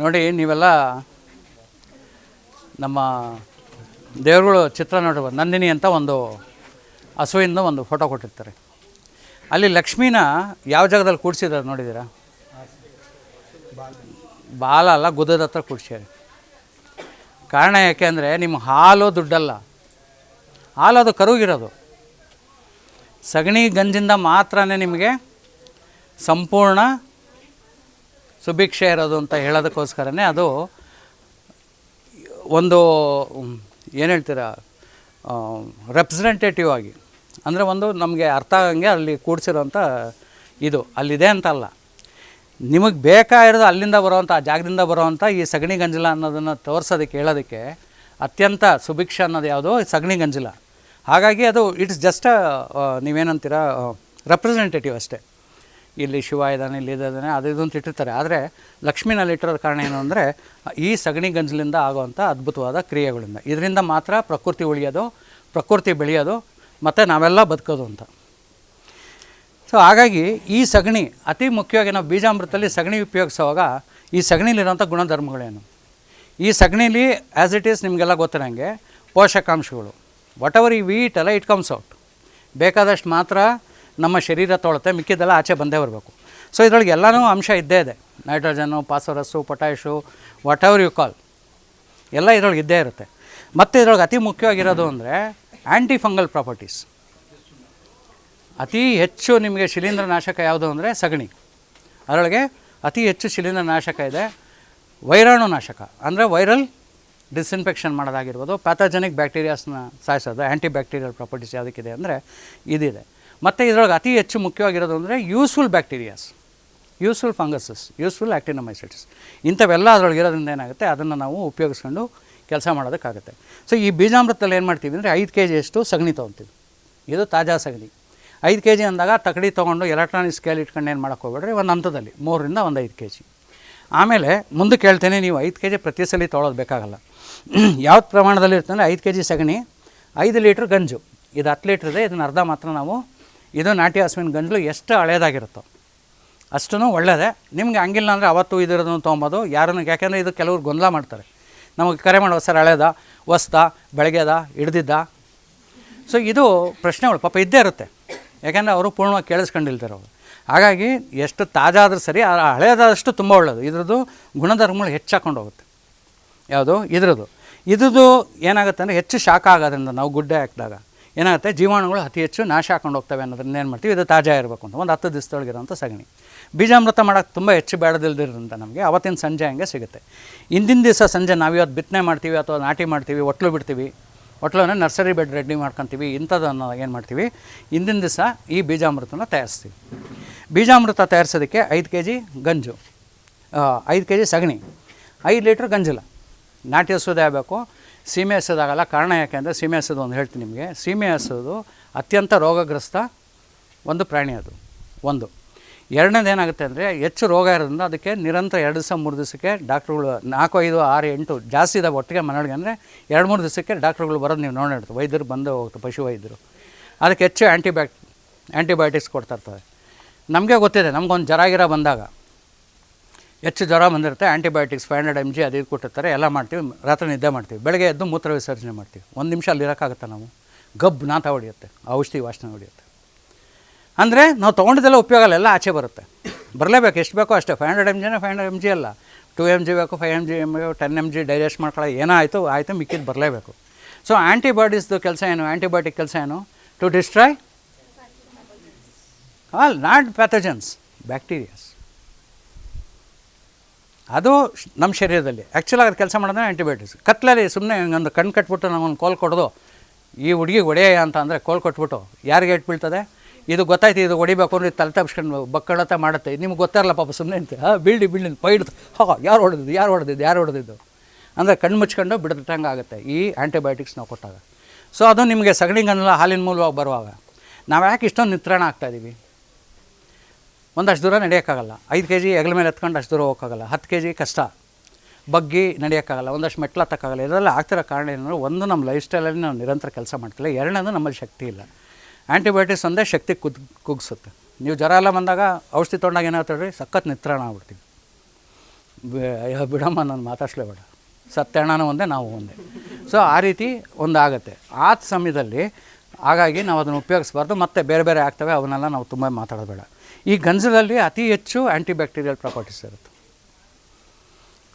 ನೋಡಿ, ನೀವೆಲ್ಲ ನಮ್ಮ ದೇವರುಗಳು ಚಿತ್ರ ನೋಡುವ ನಂದಿನಿ ಅಂತ ಒಂದು ಹಸುವಿಂದ ಒಂದು ಫೋಟೋ ಕೊಟ್ಟಿರ್ತಾರೆ. ಅಲ್ಲಿ ಲಕ್ಷ್ಮೀನ ಯಾವ ಜಾಗದಲ್ಲಿ ಕೂಡಿಸಿದ್ದಾರೆ ನೋಡಿದ್ದೀರಾ? ಬಾಲ ಅಲ್ಲ, ಗುದ್ದದ ಹತ್ರ ಕೂಡ್ಸ್ಯಾರೆ ಕಾರಣ ಯಾಕೆ ಅಂದರೆ, ನಿಮ್ಮ ಹಾಲು ದುಡ್ಡಲ್ಲ. ಹಾಲು ಅದು ಕರುಗಿರೋದು. ಸಗಣಿ ಗಂಜಿಂದ ಮಾತ್ರನೇ ನಿಮಗೆ ಸಂಪೂರ್ಣ ಸುಭಿಕ್ಷೆ ಇರೋದು ಅಂತ ಹೇಳೋದಕ್ಕೋಸ್ಕರನೇ ಅದು ಒಂದು ಏನು ಹೇಳ್ತೀರಾ ರೆಪ್ರೆಸೆಂಟೇಟಿವ್ ಆಗಿ. ಅಂದರೆ ಒಂದು ನಮಗೆ ಅರ್ಥ ಆಗಂಗೆ ಅಲ್ಲಿ ಕೂಡಿಸಿರೋಂಥ ಇದು. ಅಲ್ಲಿದೆ ಅಂತಲ್ಲ ನಿಮಗೆ ಬೇಕಾಗಿರೋದು ಅಲ್ಲಿಂದ ಬರೋವಂಥ ಆ ಜಾಗದಿಂದ ಬರೋವಂಥ ಈ ಸಗಣಿ ಗಂಜಲ ಅನ್ನೋದನ್ನು ತೋರಿಸೋದಕ್ಕೆ ಹೇಳೋದಕ್ಕೆ ಅತ್ಯಂತ ಸುಭಿಕ್ಷ ಅನ್ನೋದು ಯಾವುದು ಸಗಣಿ ಗಂಜಲ. ಹಾಗಾಗಿ ಅದು ಇಟ್ಸ್ ಜಸ್ಟ್ ನೀವೇನಂತೀರ ರೆಪ್ರೆಸೆಂಟೇಟಿವ್ ಅಷ್ಟೇ. ಇಲ್ಲಿ ಶಿವ ಇದ್ದಾನೆ ಇಲ್ಲಿ ಇದ್ದಾನೆ ಅದು ಇದು ಇಟ್ಟಿರ್ತಾರೆ. ಆದರೆ ಲಕ್ಷ್ಮೀನಲ್ಲಿ ಇಟ್ಟಿರೋ ಕಾರಣ ಏನು ಅಂದರೆ ಈ ಸಗಣಿ ಗಂಜಲಿಂದ ಆಗುವಂಥ ಅದ್ಭುತವಾದ ಕ್ರಿಯೆಗಳಿಂದ. ಇದರಿಂದ ಮಾತ್ರ ಪ್ರಕೃತಿ ಉಳಿಯೋದು, ಪ್ರಕೃತಿ ಬೆಳೆಯೋದು, ಮತ್ತು ನಾವೆಲ್ಲ ಬದುಕೋದು ಅಂತ. ಸೊ ಹಾಗಾಗಿ ಈ ಸಗಣಿ, ಅತಿ ಮುಖ್ಯವಾಗಿ ನಾವು ಬೀಜಾಮೃತದಲ್ಲಿ ಸಗಣಿ ಉಪಯೋಗಿಸುವಾಗ ಈ ಸಗಣಿಲಿರೋಂಥ ಗುಣಧರ್ಮಗಳೇನು? ಈ ಸಗಣಿಲಿ ಆ್ಯಸ್ ಇಟ್ ಈಸ್ ನಿಮಗೆಲ್ಲ ಗೊತ್ತಿರೋಂಗೆ ಪೋಷಕಾಂಶಗಳು. ವಾಟ್ ಎವರ್ ಈ ವೀಟ್ ಎಲ್ಲ ಇಟ್ ಕಮ್ಸ್ ಔಟ್ ಬೇಕಾದಷ್ಟು ಮಾತ್ರ ನಮ್ಮ ಶರೀರ ತೊಳುತ್ತೆ ಮಿಕ್ಕಿದ್ದೆಲ್ಲ ಆಚೆ ಬಂದೇ ಬರಬೇಕು. ಸೊ ಇದರೊಳಗೆ ಎಲ್ಲನೂ ಅಂಶ ಇದ್ದೇ ಇದೆ. Nitrogen, phosphorus, potash whatever you call ಎಲ್ಲ ಇದರೊಳಗೆ ಇದ್ದೇ ಇರುತ್ತೆ. ಮತ್ತು ಇದರೊಳಗೆ ಅತಿ ಮುಖ್ಯವಾಗಿರೋದು ಅಂದರೆ ಆ್ಯಂಟಿ ಫಂಗಲ್ ಪ್ರಾಪರ್ಟೀಸ್ ಅತಿ ಹೆಚ್ಚು ನಿಮಗೆ ಶಿಲೀಂಧ್ರ ನಾಶಕ ಯಾವುದು ಅಂದರೆ ಸಗಣಿ. ಅದರೊಳಗೆ ಅತಿ ಹೆಚ್ಚು ಶಿಲೀಂಧ್ರ ನಾಶಕ ಇದೆ ವೈರಾಣು ನಾಶಕ. ಅಂದರೆ ವೈರಲ್ ಡಿಸ್ಇನ್ಫೆಕ್ಷನ್ ಮಾಡೋದಾಗಿರ್ಬೋದು ಪ್ಯಾಥಜೆನಿಕ್ ಬ್ಯಾಕ್ಟೀರಿಯಾಸ್ನ ಸಾಯಿಸೋದು ಆ್ಯಂಟಿ ಬ್ಯಾಕ್ಟೀರಿಯಲ್ ಪ್ರಾಪರ್ಟೀಸ್ ಯಾವುದಕ್ಕಿದೆ ಅಂದರೆ ಇದಿದೆ. ಮತ್ತು ಇದರೊಳಗೆ ಅತಿ ಹೆಚ್ಚು ಮುಖ್ಯವಾಗಿರೋದು ಅಂದರೆ useful bacterias, useful funguses, useful actinomycetes ಇಂಥವೆಲ್ಲ ಅದರೊಳಗೆ ಇರೋದ್ರಿಂದ ಏನಾಗುತ್ತೆ? ಅದನ್ನು ನಾವು ಉಪಯೋಗಿಸ್ಕೊಂಡು ಕೆಲಸ ಮಾಡೋದಕ್ಕಾಗುತ್ತೆ. ಸೊ ಈ ಬೀಜಾಮೃತದಲ್ಲಿ ಏನು ಮಾಡ್ತೀವಿ ಅಂದರೆ ಐದು ಕೆ ಜಿಯಷ್ಟು ಸಗಣಿ ತೊಗೊತೀವಿ ಇದು ತಾಜಾ ಸಗಣಿ. ಐದು ಕೆ ಜಿ ಅಂದಾಗ ತಕಡಿ ತೊಗೊಂಡು ಎಲೆಕ್ಟ್ರಾನಿಕ್ ಸ್ಕೇಲ್ ಇಟ್ಕೊಂಡು ಏನು ಮಾಡೋಕ್ಕೆ ಹೋಗ್ಬೇಡ್ರಿ? ಒಂದು ಹಂತದಲ್ಲಿ, ಮೂರರಿಂದ ಒಂದು ಐದು ಕೆ ಜಿ ಆಮೇಲೆ ಮುಂದೆ ಹೇಳ್ತೇನೆ ನೀವು ಐದು ಕೆ ಜಿ ಪ್ರತಿ ಸಲ ತೊಗೊಳೋದು ಬೇಕಾಗಲ್ಲ. ಯಾವ ಪ್ರಮಾಣದಲ್ಲಿ ಇರ್ತಂದರೆ ಐದು ಕೆ ಜಿ ಸಗಣಿ, ಐದು ಲೀಟ್ರ್ ಗಂಜು. ಇದು ಹತ್ತು ಲೀಟ್ರ್ ಇದೆ, ಇದನ್ನು ಅರ್ಧ ಮಾತ್ರ ನಾವು ಇದು ನಾಟಿ ಹಸುವಿನ ಗಂಜಲು ಎಷ್ಟು ಹಳೇದಾಗಿರುತ್ತೋ ಅಷ್ಟೂ ಒಳ್ಳೆಯದೇ ನಿಮ್ಗೆ ಹಂಗಿಲ್ಲ ಅಂದರೆ ಅವತ್ತು ಇದಿರೋದನ್ನು ತೊಗೊಬೋದು, ಯಾರನ್ನು ಯಾಕೆಂದರೆ ಇದು ಕೆಲವರು ಗೊಂದಲ ಮಾಡ್ತಾರೆ. ನಮಗೆ ಕರೆ ಮಾಡೋ ಸರ್ ಹಳೇದ, ಹೊಸ್ದ, ಬೆಳಗ್ಗೆದ, ಹಿಡ್ದಿದ್ದ. ಸೊ ಇದು ಪ್ರಶ್ನೆಗಳು, ಪಾಪ ಇದ್ದೇ ಇರುತ್ತೆ. ಯಾಕೆಂದರೆ ಅವರು ಪೂರ್ಣವಾಗಿ ಕೇಳಿಸ್ಕೊಂಡಿಲ್ತಾರೆ ಅವರು ಹಾಗಾಗಿ ಎಷ್ಟು ತಾಜಾ ಆದರೂ ಸರಿ ಹಳೆಯದಾದಷ್ಟು ತುಂಬ ಒಳ್ಳೆಯದು ಇದ್ರದ್ದು ಗುಣಧರ್ಮಗಳು ಹೆಚ್ಚಾಕೊಂಡು ಹೋಗುತ್ತೆ. ಯಾವುದು? ಇದ್ರದ್ದು. ಇದ್ರದ್ದು ಏನಾಗುತ್ತೆ ಅಂದರೆ ಹೆಚ್ಚು ಶಾಖ ಆಗೋದ್ರಿಂದ, ನಾವು ಗುಡ್ಡೆ ಹಾಕಿದಾಗ. ಏನಾಗುತ್ತೆ? ಜೀವಾಣುಗಳು ಅತಿ ಹೆಚ್ಚು ನಾಶ ಹಾಕೊಂಡು ಹೋಗ್ತವೆ ಅನ್ನೋದ್ರಿಂದ ಏನು ಮಾಡ್ತೀವಿ? ಇದು ತಾಜಾ ಇರಬೇಕು ಅಂತ. ಒಂದು ಹತ್ತು ದಿವಸದೊಳಗಿರೋಂಥ ಸಗಣಿ. ಬೀಜಾಮೃತ ಮಾಡೋಕ್ಕೆ ತುಂಬ ಹೆಚ್ಚು ಬೇಡದಿಲ್ದಿರೋದ್ರಿಂದ ನಮಗೆ ಅವತ್ತಿನ ಸಂಜೆ ಹಂಗೆ ಸಿಗುತ್ತೆ. ಹಿಂದಿನ ದಿವಸ ಸಂಜೆ ನಾವು ಇವತ್ತು ಬಿತ್ತನೆ ಮಾಡ್ತೀವಿ ಅಥವಾ ನಾಟಿ ಮಾಡ್ತೀವಿ, ಒಟ್ಲು ಬಿಡ್ತೀವಿ. ಒಟ್ಲನ್ನ ನರ್ಸರಿ ಬೆಡ್ ರೆಡಿ ಮಾಡ್ಕೊತೀವಿ. ಇಂಥದ್ದನ್ನು ಏನು ಮಾಡ್ತೀವಿ? ಹಿಂದಿನ ದಿವಸ ಈ ಬೀಜಾಮೃತನ ತಯಾರಿಸ್ತೀವಿ. ಬೀಜಾಮೃತ ತಯಾರಿಸೋದಕ್ಕೆ ಐದು ಕೆ ಜಿ ಗಂಜು ಐದು ಕೆ ಜಿ ಸಗಣಿ, ಐದು ಲೀಟ್ರ್ ಗಂಜಲ. ನಾಟಿ ಹಸುದೇ ಆಗಬೇಕು. ಸೀಮೆ ಹಸೋದಾಗಲ್ಲ ಕಾರಣ ಯಾಕೆ ಅಂದರೆ ಸೀಮೆ ಹಸೋದು ಒಂದು ಹೇಳ್ತೀನಿ ನಿಮಗೆ. ಸೀಮೆ ಹಸೋದು ಅತ್ಯಂತ ರೋಗಗ್ರಸ್ತ ಒಂದು ಪ್ರಾಣಿ ಅದು. ಒಂದು. ಎರಡನೇದು ಏನಾಗುತ್ತೆ ಅಂದರೆ ಹೆಚ್ಚು ರೋಗ ಇರೋದ್ರಿಂದ ಅದಕ್ಕೆ ನಿರಂತರ ಎರಡು ದಿವಸ ಮೂರು ದಿವಸಕ್ಕೆ ಡಾಕ್ಟ್ರುಗಳು ನಾಲ್ಕು, ಐದು, ಆರು, ಎಂಟು ಜಾಸ್ತಿ ಇದಾವೆ ಒಟ್ಟಿಗೆ ಮನೆಯೊಳಗೆ ಅಂದರೆ ಎರಡು, ಮೂರು ದಿವಸಕ್ಕೆ ಡಾಕ್ಟ್ರುಗಳು ಬರೋದು ನೀವು ನೋಡಿರ್ತೀವಿ ವೈದ್ಯರು ಬಂದು ಹೋಗ್ತಾರೆ, ಪಶು ವೈದ್ಯರು. ಅದಕ್ಕೆ ಹೆಚ್ಚು ಆ್ಯಂಟಿಬ್ಯಾಕ್ ಆ್ಯಂಟಿಬಯೋಟಿಕ್ಸ್ ಕೊಡ್ತಾ ಇರ್ತವೆ. ನಮಗೆ ಗೊತ್ತಿದೆ, ನಮಗೊಂದು ಜ್ವರ ಗಿರ ಬಂದಾಗ ಹೆಚ್ಚು ಜ್ವರ ಬಂದಿರುತ್ತೆ antibiotics five hundred M G ಅದು ಇದು ಕೊಟ್ಟಿರ್ತಾರೆ, ಎಲ್ಲ ಮಾಡ್ತೀವಿ, ರಾತ್ರಿ ನಿದ್ದೆ ಮಾಡ್ತೀವಿ. ಬೆಳಗ್ಗೆ ಎದ್ದು ಮೂತ್ರ ವಿಸರ್ಜನೆ ಮಾಡ್ತೀವಿ. ಒಂದು ನಿಮಿಷ ಅಲ್ಲಿ ಇರೋಕ್ಕಾಗುತ್ತೆ ನಾವು? ಗಬ್ ನಾತ ಹೊಡೆಯುತ್ತೆ, ಔಷಧಿ ವಾಸನೆ ಹೊಡೆಯುತ್ತೆ. ಅಂದರೆ ನಾವು ತೊಗೊಂಡಿದ್ದೆಲ್ಲ ಉಪಯೋಗ ಅಲ್ಲ, ಎಲ್ಲ ಆಚೆ ಬರುತ್ತೆ. ಬರಲೇಬೇಕು, ಎಷ್ಟು ಬೇಕೋ ಅಷ್ಟೇ. ಫೈವ್ ಹಂಡ್ರೆಡ್ ಎಂ ಜಿನ ಫೈವ್ ಹಂಡ್ರೆಡ್ ಎಂ ಜಿ ಅಲ್ಲ. ಟು ಎಂ ಜಿ ಬೇಕು five M G M ten M G digest ಮಾಡ್ಕೊಳ್ಳೋ, ಏನೋ ಆಯಿತು ಆಯಿತು ಮಿಕ್ಕಿದ್ದು ಬರಲೇಬೇಕು. ಸೊ ಆ್ಯಂಟಿಬಾಡೀಸ್ದು ಕೆಲಸ ಏನು? ಆ್ಯಂಟಿಬಯೋಟಿಕ್ ಕೆಲಸ ಏನು? To destroy all not pathogens bacterias ಅದು ನಮ್ಮ ಶರೀರದಲ್ಲಿ. ಆ್ಯಕ್ಚುಲಾಗಿ ಅದು ಕೆಲಸ ಮಾಡೋದ್ರೆ ಆ್ಯಂಟಿಬಯೋಟಿಕ್ಸ್ ಕತ್ಲಲ್ಲಿ ಸುಮ್ಮನೆ ಒಂದು ಕಣ್ಣು ಕಟ್ಬಿಟ್ಟು ನಮ್ಮನ್ನು ಕೋಲ್ ಕೊಡೋದು, ಈ ಹುಡುಗಿ ಹೊಡೆಯ ಅಂತ ಅಂದರೆ ಕೋಲ್ ಕೊಟ್ಬಿಟ್ಟು, ಯಾರಿಗೆ ಇಟ್ಟು ಬೀಳ್ತದೆ? ಇದು ಗೊತ್ತಾಯ್ತು, ಇದು ಹೊಡಿಬೇಕು ಅಂದರೆ ತಲೆ ತಪ್ಸ್ಕೊಂಡು ಬಕ್ಕಳತ ಮಾಡುತ್ತೆ. ನಿಮ್ಗೆ ಗೊತ್ತಾರಲ್ಲ ಪಾಪ ಸುಮ್ಮನೆ ಅಂತ. ಹಾಂ ಬೀಳ್ಡಿ ಪೈಡ್ದು ಹಾ, ಯಾರು ಹೊಡೆದಿದ್ದು ಯಾರು ಹೊಡೆದಿದ್ದು ಯಾರು ಹೊಡೆದಿದ್ದು? ಅಂದರೆ ಕಣ್ಣು ಮುಚ್ಕೊಂಡು ಬಿಡ್ದಂಗೆ ಆಗುತ್ತೆ ಈ ಆ್ಯಂಟಿಬಯೋಟಿಕ್ಸ್ ನಾವು ಕೊಟ್ಟಾಗ. ಸೊ ಅದು ನಿಮಗೆ ಸಗಣಿಗನ್ನೆಲ್ಲ ಹಾಲಿನ ಮೂಲವಾಗಿ ಬರುವಾಗ. ನಾವು ಯಾಕೆ ಇಷ್ಟೊಂದು ನಿತ್ರಾಣ ಆಗ್ತಾಯಿದ್ದೀವಿ ಒಂದಷ್ಟು ದೂರ ನಡೆಯೋಕ್ಕಾಗಲ್ಲ. ಐದು ಕೆ ಜಿ ಹೆಗಲ ಮೇಲೆ ಎತ್ಕೊಂಡು ಅಷ್ಟು ದೂರ ಹೋಗೋಕ್ಕಾಗಲ್ಲ. ಹತ್ತು ಕೆ ಜಿ ಕಷ್ಟ. ಬಗ್ಗಿ ನಡೆಯೋಕ್ಕಾಗಲ್ಲ. ಒಂದಷ್ಟು ಮೆಟ್ಲು ಹತ್ತಕ್ಕಾಗಲ್ಲ. ಇದೆಲ್ಲ ಆಗ್ತಿರೋ ಕಾರಣ ಏನಂದರೆ ಒಂದು ನಮ್ಮ ಲೈಫ್ ಸ್ಟೈಲಲ್ಲಿ ನಾವು ನಿರಂತರ ಕೆಲಸ ಮಾಡ್ತಿಲ್ಲ. ಎರಡನೇದು ನಮ್ಮಲ್ಲಿ ಶಕ್ತಿ ಇಲ್ಲ. ಆ್ಯಂಟಿಬಯೋಟಿಕ್ಸ್ ಒಂದೇ ಶಕ್ತಿ ಕುದ್, ಕುಗ್ಸುತ್ತೆ. ನೀವು ಜ್ವರ ಎಲ್ಲ ಬಂದಾಗ ಔಷಧಿ ತೊಗೊಂಡಾಗ ಏನಾಗ್ತದೆ ರೀ ಸಖತ್ ನಿತ್ರಾಣ ಆಗ್ಬಿಡ್ತೀವಿ. ಬಿಡಮ್ಮ, ನಾನು ಮಾತಾಡ್ಸ್ಲೇಬೇಡ ಸತ್ಯಣ್ಣನ ಒಂದೇ, ನಾವು ಒಂದೇ. ಸೊ ಆ ರೀತಿ ಒಂದು ಆಗುತ್ತೆ ಆ ಸಮಯದಲ್ಲಿ ಹಾಗಾಗಿ ನಾವು ಅದನ್ನು ಉಪಯೋಗಿಸ್ಬಾರ್ದು. ಮತ್ತು ಬೇರೆ ಬೇರೆ ಆಗ್ತವೆ. ಅವನ್ನೆಲ್ಲ ನಾವು ತುಂಬ ಮಾತಾಡೋದು ಈ ಗಂಜಲಲ್ಲಿ ಅತಿ ಹೆಚ್ಚು ಆ್ಯಂಟಿ ಬ್ಯಾಕ್ಟೀರಿಯಲ್ ಪ್ರಾಪರ್ಟೀಸ್ ಇರುತ್ತೆ.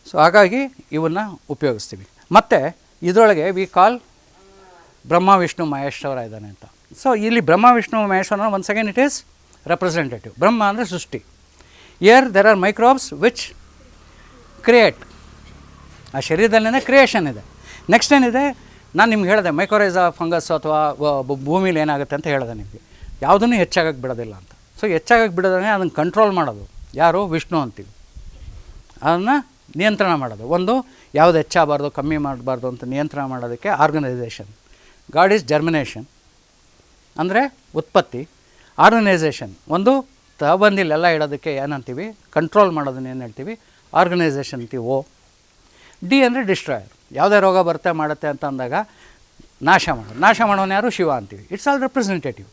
ಸೊ ಹಾಗಾಗಿ ಇವನ್ನು ಉಪಯೋಗಿಸ್ತೀವಿ. ಮತ್ತು ಇದರೊಳಗೆ ವಿ ಕಾಲ್ ಬ್ರಹ್ಮ ವಿಷ್ಣು ಮಹೇಶ್ವರ ಇದ್ದಾನೆ ಅಂತ. ಸೊ ಇಲ್ಲಿ Brahma Vishnu Maheshwara one second it is representative Brahma ಅಂದರೆ ಸೃಷ್ಟಿ. Here there are microbes which create ಆ ಶರೀರದಲ್ಲೇ ಕ್ರಿಯೇಷನ್ ಇದೆ. ನೆಕ್ಸ್ಟ್ ಏನಿದೆ? ನಾನು ನಿಮ್ಗೆ ಹೇಳಿದೆ ಮೈಕ್ರೋರೈಸ್ ಫಂಗಸ್ ಅಥವಾ ಭೂಮಿಲಿ ಏನಾಗುತ್ತೆ ಅಂತ ಹೇಳಿದೆ ನಿಮಗೆ. ಯಾವುದನ್ನು ಹೆಚ್ಚಾಗಕ್ಕೆ ಬಿಡೋದಿಲ್ಲ ಅಂತ. ಸೊ ಹೆಚ್ಚಾಗಕ್ಕೆ ಅದನ್ನು ಕಂಟ್ರೋಲ್ ಮಾಡೋದು. ಯಾರು? ವಿಷ್ಣು ಅಂತೀವಿ. ಅದನ್ನು ನಿಯಂತ್ರಣ ಮಾಡೋದು. ಒಂದು, ಯಾವುದು ಹೆಚ್ಚಾಗಬಾರ್ದು, ಕಮ್ಮಿ ಮಾಡಬಾರ್ದು ಅಂತ ನಿಯಂತ್ರಣ ಮಾಡೋದಕ್ಕೆ ಆರ್ಗನೈಸೇಷನ್ ಗಾಡ್ ಈಸ್ ಜರ್ಮಿನೇಷನ್ ಅಂದರೆ ಉತ್ಪತ್ತಿ. ಆರ್ಗನೈಸೇಷನ್ ಒಂದು ತಬಂದಿಲೆಲ್ಲ ಇಡೋದಕ್ಕೆ ಏನಂತೀವಿ? ಕಂಟ್ರೋಲ್ ಮಾಡೋದನ್ನ ಏನು ಹೇಳ್ತೀವಿ? ಆರ್ಗನೈಸೇಷನ್ ಅಂತೀವಿ. ಓ. ಡಿ ಅಂದರೆ ಡಿಸ್ಟ್ರಾಯರ್ ಯಾವುದೇ ರೋಗ ಬರುತ್ತೆ, ಮಾಡುತ್ತೆ ಅಂತ ಅಂದಾಗ ನಾಶ ಮಾಡೋದು. ನಾಶ ಮಾಡೋನು ಯಾರು? ಶಿವ ಅಂತೀವಿ. ಇಟ್ಸ್ ಆಲ್ ರೆಪ್ರೆಸೆಂಟೇಟಿವ್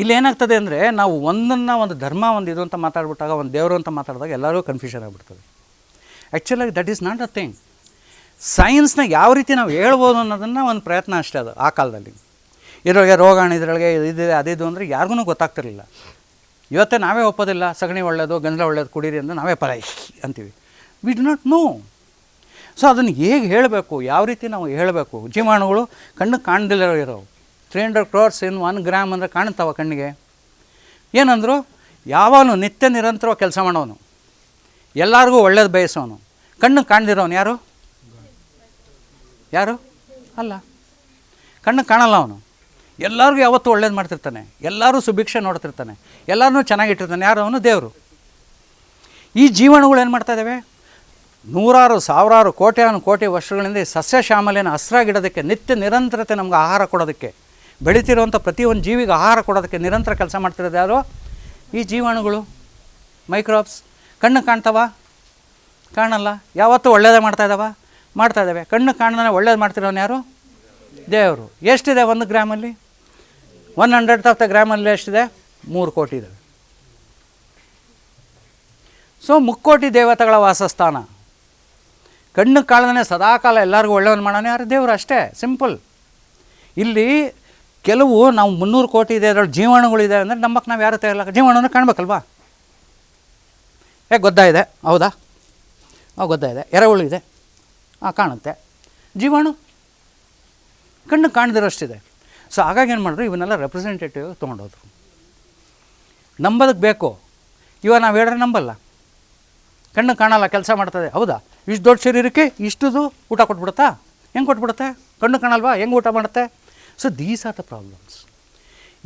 ಇಲ್ಲಿ ಏನಾಗ್ತದೆ ಅಂದರೆ ನಾವು ಒಂದನ್ನು ಒಂದು ಧರ್ಮ, ಒಂದು ಇದು ಅಂತ ಮಾತಾಡ್ಬಿಟ್ಟಾಗ, ಒಂದು ದೇವರು ಅಂತ ಮಾತಾಡಿದಾಗ ಎಲ್ಲರೂ ಕನ್ಫ್ಯೂಷನ್ ಆಗಿಬಿಡ್ತದೆ. ಆ್ಯಕ್ಚುಲಾಗಿ that is not a thing ಸೈನ್ಸ್ನ ಯಾವ ರೀತಿ ನಾವು ಹೇಳ್ಬೋದು ಅನ್ನೋದನ್ನು ಒಂದು ಪ್ರಯತ್ನ ಅಷ್ಟೇ ಅದು, ಆ ಕಾಲದಲ್ಲಿ. ಇದರೊಳಗೆ ರೋಗಾಣು ಇದರೊಳಗೆ ಇದಿದೆ ಅದಿದು ಅಂದರೆ ಯಾರಿಗೂ ಗೊತ್ತಾಗ್ತಿರಲಿಲ್ಲ. ಇವತ್ತೇ ನಾವೇ ಒಪ್ಪೋದಿಲ್ಲ, ಸಗಣಿ ಒಳ್ಳೆಯದು ಗಂಜಲ ಒಳ್ಳೆಯದು ಕುಡೀರಿ ಅಂದರೆ ನಾವೇ ಪರ ಅಂತೀವಿ. We do not know so ಅದನ್ನು ಹೇಗೆ ಹೇಳಬೇಕು, ಯಾವ ರೀತಿ ನಾವು ಹೇಳಬೇಕು? ಜೀವಾಣುಗಳು ಕಣ್ಣು ಕಾಣ್ದಿಲ್ಲ ಇರೋವು. Three hundred crores in one gram ಅಂದರೆ ಕಾಣ್ತಾವ ಕಣ್ಣಿಗೆ. ಏನಂದರು ಯಾವಾಗಲೂ ನಿತ್ಯ ನಿರಂತರವಾಗಿ ಕೆಲಸ ಮಾಡೋನು. ಎಲ್ಲರಿಗೂ ಒಳ್ಳೇದು ಬಯಸೋನು. ಕಣ್ಣು ಕಾಣ್ದಿರೋನು ಯಾರು? ಯಾರು? ಅಲ್ಲ. ಕಣ್ಣು ಕಾಣಲ್ಲ ಅವನು. ಎಲ್ಲರಿಗೂ ಯಾವತ್ತೂ ಒಳ್ಳೇದು ಮಾಡ್ತಿರ್ತಾನೆ. ಎಲ್ಲರೂ ಸುಭಿಕ್ಷೆ ನೋಡ್ತಿರ್ತಾನೆ. ಎಲ್ಲರನ್ನೂ ಚೆನ್ನಾಗಿಟ್ಟಿರ್ತಾನೆ. ಯಾರು ಅವನು? ದೇವರು. ಈ ಜೀವನಗಳು ಏನು ಮಾಡ್ತಾ ಇದ್ದಾವೆ ನೂರಾರು, ಸಾವಿರಾರು, ಕೋಟ್ಯಾನು ಕೋಟಿ ವರ್ಷಗಳಿಂದ ಸಸ್ಯ ಶ್ಯಾಮಲೆಯನ್ನು ಹಸ್ರಾಗಿಡೋದಕ್ಕೆ ನಿತ್ಯ ನಿರಂತರತೆ ನಮ್ಗೆ ಆಹಾರ ಕೊಡೋದಕ್ಕೆ. ಬೆಳೀತಿರುವಂಥ ಪ್ರತಿಯೊಂದು ಜೀವಿಗೆ ಆಹಾರ ಕೊಡೋದಕ್ಕೆ ನಿರಂತರ ಕೆಲಸ ಮಾಡ್ತಿರೋದು ಯಾರು? ಈ ಜೀವಾಣುಗಳು ಮೈಕ್ರೋಬ್ಸ್ ಕಣ್ಣು ಕಾಣ್ತವ? ಕಾಣಲ್ಲ. ಯಾವತ್ತೂ ಒಳ್ಳೇದೇ ಮಾಡ್ತಾ ಇದ್ದಾವ ಮಾಡ್ತಾ ಇದ್ದಾವೆ ಕಣ್ಣು ಕಾಣ್ದೇ ಒಳ್ಳೇದು ಮಾಡ್ತಿರೋನು ಯಾರು? ದೇವರು. ಎಷ್ಟಿದೆ ಒಂದು ಗ್ರಾಮಲ್ಲಿ? ಒನ್ ಹಂಡ್ರೆಡ್ ದ ಗ್ರಾಮಲ್ಲಿ ಎಷ್ಟಿದೆ? ಮೂರು ಕೋಟಿ ಇದೆ. ಸೊ, ಮುಕ್ಕೋಟಿ ದೇವತೆಗಳ ವಾಸಸ್ಥಾನ. ಕಣ್ಣು ಕಾಳದನೆ ಸದಾಕಾಲ ಎಲ್ಲರಿಗೂ ಒಳ್ಳೆಯವನು ಮಾಡೋಣ ಯಾರು? ದೇವರು ಅಷ್ಟೇ. ಸಿಂಪಲ್. ಇಲ್ಲಿ ಕೆಲವು ನಾವು ಮುನ್ನೂರು ಕೋಟಿ ಇದೆ, ಅದರಲ್ಲಿ ಜೀವಾಣುಗಳಿದೆ ಅಂದರೆ ನಮ್ಮಕ್ಕೆ ನಾವು ಯಾರು ತಯಾರಿಲ್ಲ. ಜೀವಾಣುನ ಕಾಣಬೇಕಲ್ವಾ? ಏ ಗೊತ್ತಾಯಿದೆ? ಹೌದಾ? ಹಾಂ ಗೊತ್ತಾಯಿದೆ. ಎರೆಹುಳು ಇದೆ. ಹಾಂ ಕಾಣುತ್ತೆ. ಜೀವಾಣು? ಕಣ್ಣು ಕಾಣದಿರೋಷ್ಟಿದೆ. ಸೊ ಹಾಗಾಗಿ ಏನು ಮಾಡಿದ್ರು? ಇವನ್ನೆಲ್ಲ ರೆಪ್ರೆಸೆಂಟೇಟಿವ್ ತೊಗೊಂಡೋದ್ರು. ನಂಬೋದಕ್ಕೆ ಬೇಕು. ಇವಾಗ ನಾವು ಹೇಳಿದ್ರೆ ನಂಬಲ್ಲ. ಕಣ್ಣು ಕಾಣಲ್ಲ, ಕೆಲಸ ಮಾಡ್ತದೆ. ಹೌದಾ? ಇಷ್ಟು ದೊಡ್ಡ ಶರೀರಕ್ಕೆ ಇಷ್ಟುದು ಊಟ ಕೊಟ್ಬಿಡುತ್ತಾ? ಹೆಂಗೆ ಕೊಟ್ಬಿಡುತ್ತೆ? ಕಣ್ಣು ಕಾಣಲ್ವಾ? ಹೆಂಗೆ ಊಟ ಮಾಡುತ್ತೆ? So these are the problems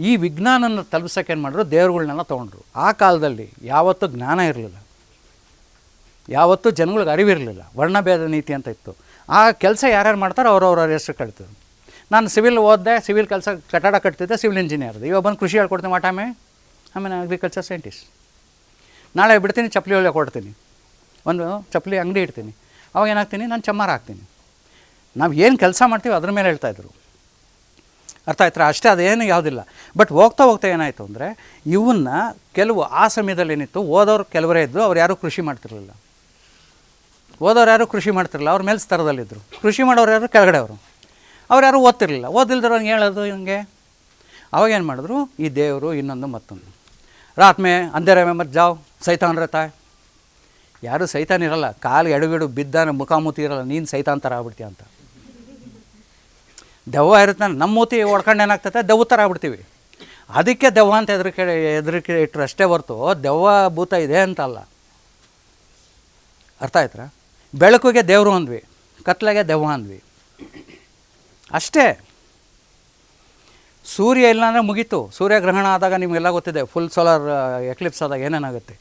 ಈ ವಿಜ್ಞಾನನ ತಲುಪಿಸೋಕೆ ಏನು ಮಾಡಿದ್ರು? ದೇವ್ರುಗಳ್ನೆಲ್ಲ ತೊಗೊಂಡ್ರು. ಆ ಕಾಲದಲ್ಲಿ ಯಾವತ್ತೂ ಜ್ಞಾನ ಇರಲಿಲ್ಲ. ಯಾವತ್ತೂ ಜನಗಳಿಗೆ ಅರಿವಿರಲಿಲ್ಲ. ವರ್ಣಭೇದ ನೀತಿ ಅಂತ ಇತ್ತು. ಆ ಕೆಲಸ ಯಾರ್ಯಾರು ಮಾಡ್ತಾರೋ ಅವ್ರವ್ರ ಹೆಸರು ಕಟ್ತದೆ ನಾನು ಸಿವಿಲ್ ಓದಿದೆ, ಸಿವಿಲ್ ಕೆಲಸ ಕಟ್ಟಡ ಕಟ್ತಿದ್ದೆ, ಸಿವಿಲ್ ಇಂಜಿನಿಯರ್ ಇವಾಗ ಬಂದು ಕೃಷಿ ಹೇಳ್ಕೊಡ್ತೀನಿ ಮಾಟಾಮೆ ಆಮೇಲೆ ಅಗ್ರಿಕಲ್ಚರ್ ಸೈಂಟಿಸ್ಟ್ ನಾಳೆ ಬಿಡ್ತೀನಿ, ಚಪ್ಪಲಿ ಒಳ್ಳೆ ಕೊಡ್ತೀನಿ. ಒಂದು ಚಪ್ಪಲಿ ಅಂಗಡಿ ಇಡ್ತೀನಿ. ಅವಾಗ ಏನಾಗ್ತೀನಿ? ನಾನು ಚಮ್ಮಾರ ಹಾಕ್ತೀನಿ. ನಾವು ಏನು ಕೆಲಸ ಮಾಡ್ತೀವಿ ಅದ್ರ ಮೇಲೆ ಹೇಳ್ತಾಯಿದ್ರು ಅರ್ಥ ಆಯ್ತಾ? ಅಷ್ಟೇ ಅದೇನು ಯಾವುದಿಲ್ಲ. ಬಟ್ ಹೋಗ್ತಾ ಹೋಗ್ತಾ ಏನಾಯಿತು ಅಂದರೆ, ಇವನ್ನ ಕೆಲವು ಆ ಸಮಯದಲ್ಲಿ ಏನಿತ್ತು, ಓದೋರು ಕೆಲವರೇ ಇದ್ದರು ಅವ್ರು ಯಾರೂ ಕೃಷಿ ಮಾಡ್ತಿರಲಿಲ್ಲ. ಓದೋರು ಯಾರು ಕೃಷಿ ಮಾಡ್ತಿರಲಿಲ್ಲ, ಅವ್ರ ಮೇಲೆ ಸ್ತರದಲ್ಲಿದ್ದರು ಕೃಷಿ ಮಾಡೋರು ಯಾರು? ಕೆಳಗಡೆ ಅವರು. ಅವ್ರು ಯಾರು ಓದ್ತಿರಲಿಲ್ಲ. ಓದಿಲ್ದಿರೋಂಗೆ ಹೇಳೋದು ಹಿಂಗೆ? ಅವಾಗೇನು ಮಾಡಿದ್ರು? ಈ ದೇವರು ಇನ್ನೊಂದು ಮತ್ತೊಂದು. ರಾತ್ಮೆ ಮೇ ಅಂಧೇರ ಜಾವ್ ಸೈತಾನ್ ತಾಯ್. ಯಾರು ಸೈತಾನ್ ಇರಲ್ಲ. ಕಾಲು ಎಡಗಿಡು ಬಿದ್ದಾನೆ, ಮುಖಾಮುತಿ ಇರಲ್ಲ. ನೀನು ಸೈತಾನ್ ಥರ ಆಗ್ಬಿಡ್ತೀಯ ಅಂತ. ದೆವ್ವ ಇರುತ್ತೆ ನಮ್ಮ ಮೂತಿ ಹೊಡ್ಕೊಂಡು ಏನಾಗ್ತದೆ ದೆವ್ವ ಥರ ಆಗ್ಬಿಡ್ತೀವಿ. ಅದಕ್ಕೆ ದೆವ್ವ ಅಂತ ಹೆದರಿಕೆ ಹೆದರಿಕೆ ಇಟ್ಟರು ಅಷ್ಟೇ ಹೊರ್ತು, ದೆವ್ವ ಭೂತ ಇದೆ ಅಂತಲ್ಲ. ಅರ್ಥ ಆಯ್ತಾ ಬೆಳಕಿಗೆ ದೇವರು ಅಂದ್ವಿ, ಕತ್ಲೆಗೆ ದೆವ್ವ ಅಂದ್ವಿ. ಅಷ್ಟೇ. ಸೂರ್ಯ ಇಲ್ಲ ಅಂದರೆ ಮುಗೀತು. ಸೂರ್ಯಗ್ರಹಣ ಆದಾಗ ನಿಮಗೆಲ್ಲ ಗೊತ್ತಿದೆ ಫುಲ್ ಸೋಲಾರ್ ಎಕ್ಲಿಪ್ಸ್ ಆದಾಗ ಏನೇನಾಗುತ್ತೆ?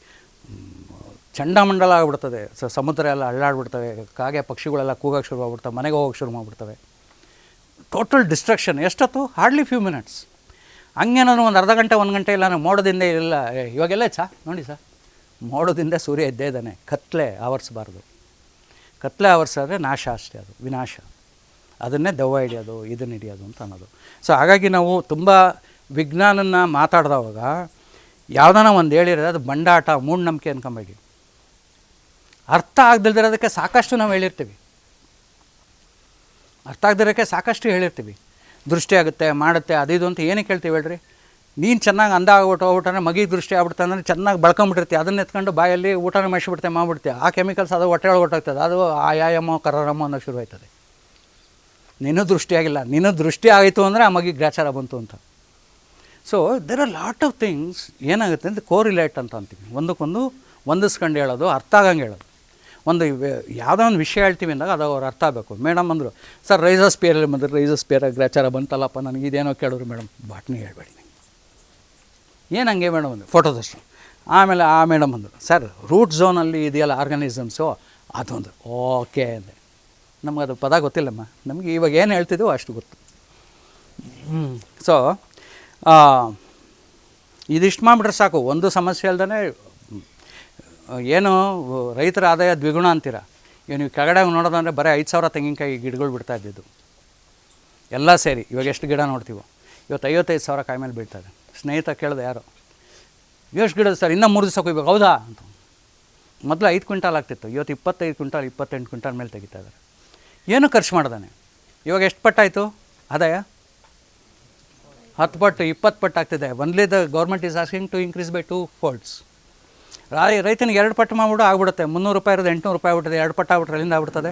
ಚಂಡಮಂಡಲ ಆಗಿಬಿಡ್ತದೆ ಸಮುದ್ರ ಎಲ್ಲ ಅಳ್ಳಾಡ್ಬಿಡ್ತವೆ, ಕಾಗೆ ಪಕ್ಷಿಗಳೆಲ್ಲ ಕೂಗಕ್ಕೆ ಶುರು ಆಗ್ಬಿಡ್ತವೆ, ಮನೆಗೆ ಹೋಗಕ್ಕೆ ಶುರು ಮಾಡಿಬಿಡ್ತವೆ ಟೋಟಲ್ ಡಿಸ್ಟ್ರಕ್ಷನ್ ಎಷ್ಟೊತ್ತು? Hardly few minutes. ಹಂಗೆ ನಾನು ಒಂದು ಅರ್ಧ ಗಂಟೆ, ಒಂದು ಗಂಟೆ ಇಲ್ಲ ನಾನು ಮೋಡದಿಂದ ಇಲ್ಲ, ಇವಾಗೆಲ್ಲ ಚಾ ನೋಡಿ ಸರ್. ಮೋಡದಿಂದ ಸೂರ್ಯ ಇದ್ದೇ ಇದ್ದಾನೆ. ಕತ್ಲೆ ಆವರಿಸಬಾರ್ದು. ಕತ್ಲೆ ಆವರಿಸಿದ್ರೆ ನಾಶ ಅಷ್ಟೇ ಅದು, ವಿನಾಶ. ಅದನ್ನೇ ದೆವ್ವ ಹಿಡಿಯೋದು ಇದನ್ನು ಹಿಡಿಯೋದು ಅಂತ ಅನ್ನೋದು. ಸೊ ಹಾಗಾಗಿ ನಾವು ತುಂಬ ವಿಜ್ಞಾನನ ಮಾತಾಡಿದವಾಗ ಯಾವುದಾನ ಒಂದು ಹೇಳಿರೋದು ಅದು ಬಂಡಾಟ, ಮೂಢನಂಬಿಕೆ ಅನ್ಕೊಂಬೇಡಿ. ಅರ್ಥ ಆಗದಿಲ್ದಿರೋದಕ್ಕೆ ಸಾಕಷ್ಟು ನಾವು ಹೇಳಿರ್ತೀವಿ. ಅರ್ಥ ಆಗದಿರೋಕ್ಕೆ ಸಾಕಷ್ಟು ಹೇಳಿರ್ತೀವಿ. ದೃಷ್ಟಿ ಆಗುತ್ತೆ, ಮಾಡುತ್ತೆ, ಅದು ಇದು ಅಂತ ಏನಕ್ಕೆ ಹೇಳ್ತೀವಿ ಹೇಳ್ರಿ. ನೀನು ಚೆನ್ನಾಗಿ ಅಂದ ಆಗ್ಬಿಟ್ಟು ಹೋಗ್ಬಿಟ್ರೆ ಮಗಿಗೆ ದೃಷ್ಟಿ ಆಗ್ಬಿಡ್ತು ಅಂದರೆ ಚೆನ್ನಾಗಿ ಬಳ್ಕೊಂಬಿಟ್ಟಿರ್ತೀವಿ ಅದನ್ನ ಎತ್ಕೊಂಡು ಬಾಯಲ್ಲಿ ಊಟನ ಮಾಡಿಸ್ಬಿಡ್ತೆ ಮಾಡ್ಬಿಡ್ತೀವಿ ಆ ಕೆಮಿಕಲ್ಸ್ ಅದು ಹೊಟ್ಟೆ ಒಳಗೆ ಹೊಟ್ಟೋಗ್ತದೆ ಅದು ಆಯಾಮೋ ಕರಾರಮ್ಮ ಅನ್ನೋ ಶುರು ಆಯ್ತದೆ. ನೀನು ದೃಷ್ಟಿ ಆಗಿಲ್ಲ. ನಿನ್ನ ದೃಷ್ಟಿ ಆಯಿತು ಅಂದರೆ ಆ ಮಗಿಗೆ ಗ್ರಾಚಾರ ಬಂತು ಅಂತ. So there are lot of things ಏನಾಗುತ್ತೆ ಅಂತ ಕೋರಿಲೇಟ್ ಅಂತ ಅಂತೀವಿ. ಒಂದಕ್ಕೊಂದು ಹೊಂದಿಸ್ಕೊಂಡು ಹೇಳೋದು, ಅರ್ಥ ಆಗಂಗೆ ಹೇಳೋದು. ಒಂದು ಯಾವುದೋ ಒಂದು ವಿಷಯ ಹೇಳ್ತೀವಿ ಅಂದಾಗ ಅದು ಅವ್ರು ಅರ್ಥ ಆಗಬೇಕು. ಮೇಡಮ್ ಅಂದರು ಸರ್ ರೈಸಸ್ ಪೇರಲ್ಲಿ ಬಂದರೆ ರೈಸಸ್ ಪೇರ ಗ್ರಾಚಾರ ಬಂತಲ್ಲಪ್ಪ ನನಗೆ ಇದೇನೋ ಕೇಳಿದ್ರು ಮೇಡಮ್. ಬಾಟ್ನಿ ಹೇಳ್ಬೇಡಿ ಏನು ಹಂಗೆ ಮೇಡಮ್ ಅಂದರು ಫೋಟೋದಷ್ಟು. ಆಮೇಲೆ ಆ ಮೇಡಮ್ ಅಂದರು ಸರ್ ರೂಟ್ ಝೋನಲ್ಲಿ ಇದೆಯಲ್ಲ ಆರ್ಗನಿಸಮ್ಸು ಅದೊಂದು. ಓಕೆ ಅಂದೆ. ನಮ್ಗೆ ಅದು ಪದ ಗೊತ್ತಿಲ್ಲಮ್ಮ. ನಮಗೆ ಇವಾಗ ಏನು ಹೇಳ್ತಿದ್ದೀವೋ ಅಷ್ಟು ಗೊತ್ತು. ಸೊ ಇದಿಷ್ಟು ಮಾಡಿಬಿಟ್ರೆ ಸಾಕು. ಒಂದು ಸಮಸ್ಯೆ ಅಲ್ದೇ ಏನು ರೈತರ ಆದಾಯ ದ್ವಿಗುಣ ಅಂತೀರ? ಇವಾಗ ನೀವು ಕೆಳಗಡೆ ನೋಡೋದಂದರೆ ಬರೀ ಐದು ಸಾವಿರ ತೆಂಗಿನಕಾಯಿ ಗಿಡಗಳು ಬಿಡ್ತಾ ಇದ್ದಿದ್ದು. ಎಲ್ಲ ಸೇರಿ. ಇವಾಗ ಎಷ್ಟು ಗಿಡ ನೋಡ್ತೀವೋ? ಇವತ್ತು ಐವತ್ತೈದು ಸಾವಿರ ಕಾಯಿ ಮೇಲೆ ಬೀಳ್ತದೆ. ಸ್ನೇಹಿತ ಕೇಳಿದೆ ಯಾರು ಎಷ್ಟು ಗಿಡ ಸರ್? ಇನ್ನೂ ಮೂರು ದಿವಸ ಕೊಯ್ಬೇಕು. ಹೌದಾ? ಅಂತ. ಮೊದಲು ಐದು ಕ್ವಿಂಟಾಲ್ ಆಗ್ತಿತ್ತು. ಇವತ್ತು ಇಪ್ಪತ್ತೈದು ಕ್ವಿಂಟಾಲ್, ಇಪ್ಪತ್ತೆಂಟು ಕ್ವಿಂಟಾಲ್ ಮೇಲೆ ತೆಗಿತಾ ಇದ್ದಾರೆ. ಏನು ಖರ್ಚು ಮಾಡ್ದಾನೆ? ಇವಾಗ ಎಷ್ಟು ಪಟ್ಟಾಯಿತು ಆದಾಯ? ಹತ್ತು ಪಟ್ಟು, ಇಪ್ಪತ್ತು ಪಟ್ಟು ಆಗ್ತಿದೆ. Only the government is asking to increase by two folds ರೈತನಿಗೆ ಎರಡು ಪಟ್ಟು ಮಾಡ್ಬಿಡು ಆಗ್ಬಿಡುತ್ತೆ. ಮುನ್ನೂರು ರೂಪಾಯಿ ಇರೋದು ಎಂಟುನೂರು ರೂಪಾಯಿ ಆಗ್ಬಿಟ್ಟದೆ. ಎರಡು ಪಟ್ಟು ಆಗ್ಬಿಟ್ರೆ ಅಲ್ಲಿಂದ ಆಗ್ಬಿಡ್ತದೆ?